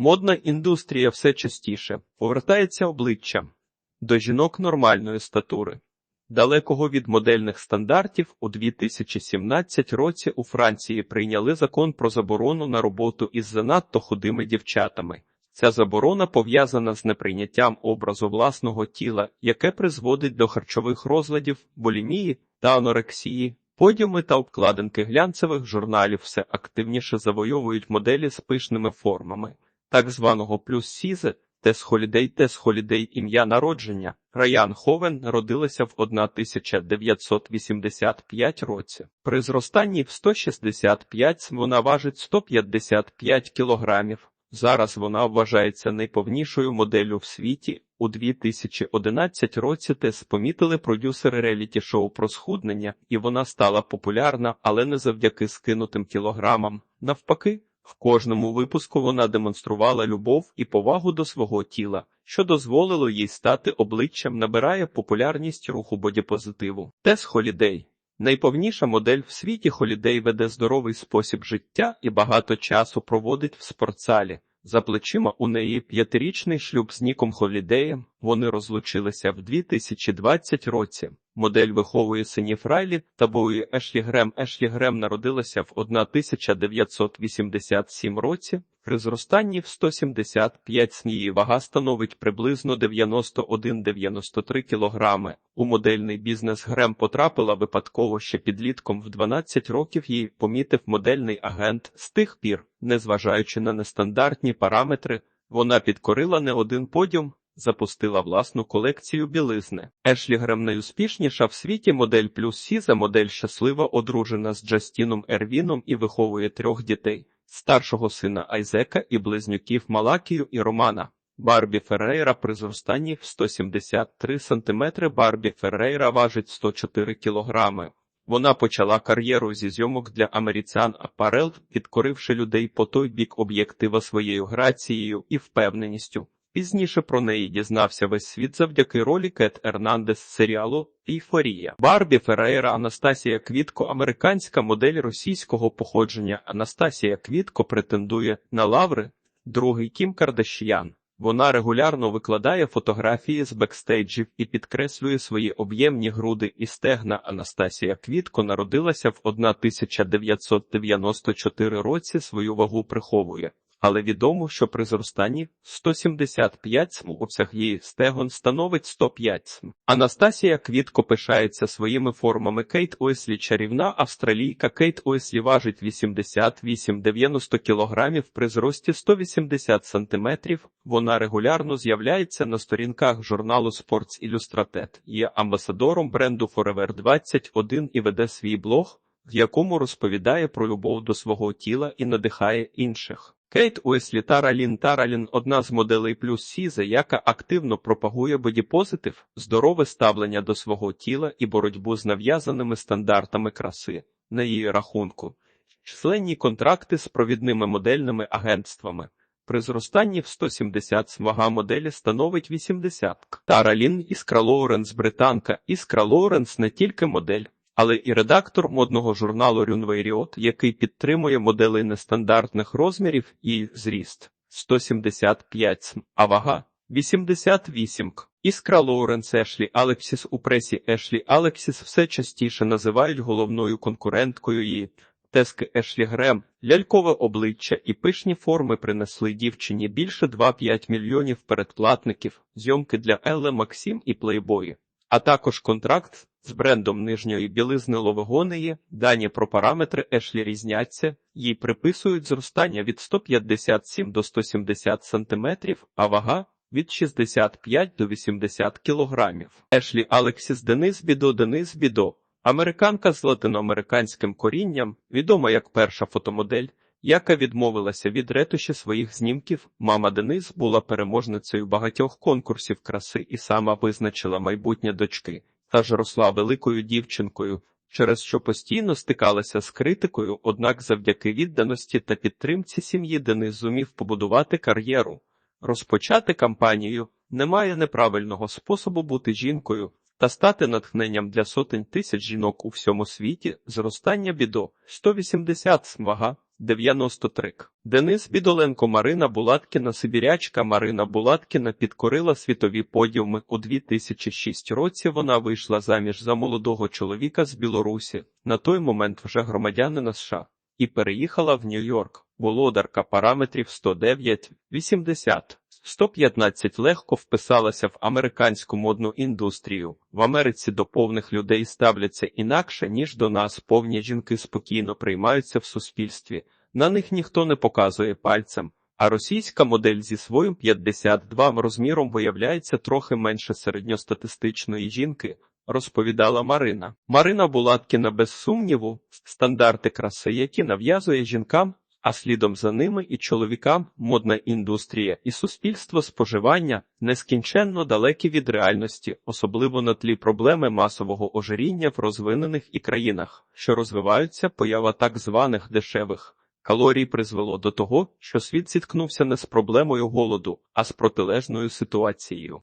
Модна індустрія все частіше повертається обличчям до жінок нормальної статури. Далекого від модельних стандартів у 2017 році у Франції прийняли закон про заборону на роботу із занадто худими дівчатами. Ця заборона пов'язана з неприйняттям образу власного тіла, яке призводить до харчових розладів, булімії та анорексії. Подіуми та обкладинки глянцевих журналів все активніше завойовують моделі з пишними формами, так званого плюс сізе, Тес Холідей Тес Холідей ім'я народження. Раян Ховен народилася в 1985 році. При зростанні в 165 вона важить 155 кілограмів. Зараз вона вважається найповнішою моделлю в світі. У 2011 році Тес помітили продюсери реаліті-шоу про схуднення, і вона стала популярна, але не завдяки скинутим кілограмам. Навпаки, в кожному випуску вона демонструвала любов і повагу до свого тіла, що дозволило їй стати обличчям, набирає популярність руху бодіпозитиву. Тес Холідей Найповніша модель в світі Холідей веде здоровий спосіб життя і багато часу проводить в спортзалі. За плечима у неї п'ятирічний шлюб з Ніком Холідеєм. Вони розлучилися в 2020 році. Модель виховує синів Райлі та Боуї Ешлі Грем. Ешлі Грем народилася в 1987 році. При зростанні в 175 її вага становить приблизно 91-93 кілограми. У модельний бізнес Грем потрапила випадково ще підлітком в 12 років її помітив модельний агент. З тих пір, незважаючи на нестандартні параметри, вона підкорила не один подіум, запустила власну колекцію білизни. Ешлі Грем найуспішніша в світі модель плюс Сіза модель щаслива одружена з Джастіном Ервіном і виховує трьох дітей старшого сина Айзека і близнюків Малакію і Романа. Барбі Феррейра при зростанні в 173 см. Барбі Феррейра важить 104 кг. Вона почала кар'єру зі зйомок для American Apparel, підкоривши людей по той бік об'єктива своєю грацією і впевненістю. Пізніше про неї дізнався весь світ завдяки ролі Кет Ернандес з серіалу Ейфорія. Барбі Феррейра Анастасія Квітко, американська модель російського походження. Анастасія Квітко претендує на лаври, другий Кім Кардашіян. Вона регулярно викладає фотографії з бекстейджів і підкреслює свої об'ємні груди і стегна. Анастасія Квітко народилася в 1994 році. Свою вагу приховує. Але відомо, що при зростанні 175 см обсяг її стегон становить 105 см. Анастасія Квітко пишається своїми формами. Кейт Уеслі чарівна австралійка. Кейт Уеслі важить 88-90 кг при зрості 180 см. Вона регулярно з'являється на сторінках журналу Sports Illustrated, є амбасадором бренду Forever 21 і веде свій блог, в якому розповідає про любов до свого тіла і надихає інших. Кейт Уеслі Таралін Таралін одна з моделей плюс Сізе, яка активно пропагує бодіпозитив, здорове ставлення до свого тіла і боротьбу з нав'язаними стандартами краси, на її рахунку, численні контракти з провідними модельними агентствами. При зростанні в 170 вага моделі становить 80. Таралін Іскра Лоуренс британка. Іскра Лоуренс не тільки модель, але і редактор модного журналу Рюнвейріот, який підтримує модели нестандартних розмірів і зріст 175 см, а вага 88 к. Іскра Лоуренс Ешлі Алексіс у пресі Ешлі Алексіс все частіше називають головною конкуренткою її. Тески Ешлі Грем, лялькове обличчя і пишні форми принесли дівчині більше 2-5 мільйонів передплатників, зйомки для Елле Максим і Плейбої, а також контракт з брендом нижньої білизни Ловегонеї. Дані про параметри Ешлі різняться, їй приписують зростання від 157 до 170 см, а вага від 65 до 80 кілограмів. Ешлі Алексіс Денис Бідо Денис Бідо. Американка з латиноамериканським корінням, відома як перша фотомодель, яка відмовилася від ретуші своїх знімків. Мама Денис була переможницею багатьох конкурсів краси і сама визначила майбутнє дочки, та ж росла великою дівчинкою, через що постійно стикалася з критикою, однак завдяки відданості та підтримці сім'ї Денис зумів побудувати кар'єру, розпочати кампанію. Немає неправильного способу бути жінкою та стати натхненням для сотень тисяч жінок у всьому світі, зростання бідо 180 вага 93. Денис Бідоленко Марина Булаткіна Сибірячка Марина Булаткіна підкорила світові подіуми. У 2006 році вона вийшла заміж за молодого чоловіка з Білорусі, на той момент вже громадянина США, і переїхала в Нью-Йорк. Володарка параметрів 109, 80, 115 легко вписалася в американську модну індустрію. В Америці до повних людей ставляться інакше, ніж до нас. Повні жінки спокійно приймаються в суспільстві. На них ніхто не показує пальцем. А російська модель зі своїм 52 розміром виявляється трохи менше середньостатистичної жінки, розповідала Марина. Марина Булаткіна без сумніву, стандарти краси, які нав'язує жінкам, а слідом за ними і чоловікам модна індустрія і суспільство споживання нескінченно далекі від реальності, особливо на тлі проблеми масового ожиріння в розвинених і країнах, що розвиваються поява так званих дешевих. Калорій призвело до того, що світ зіткнувся не з проблемою голоду, а з протилежною ситуацією.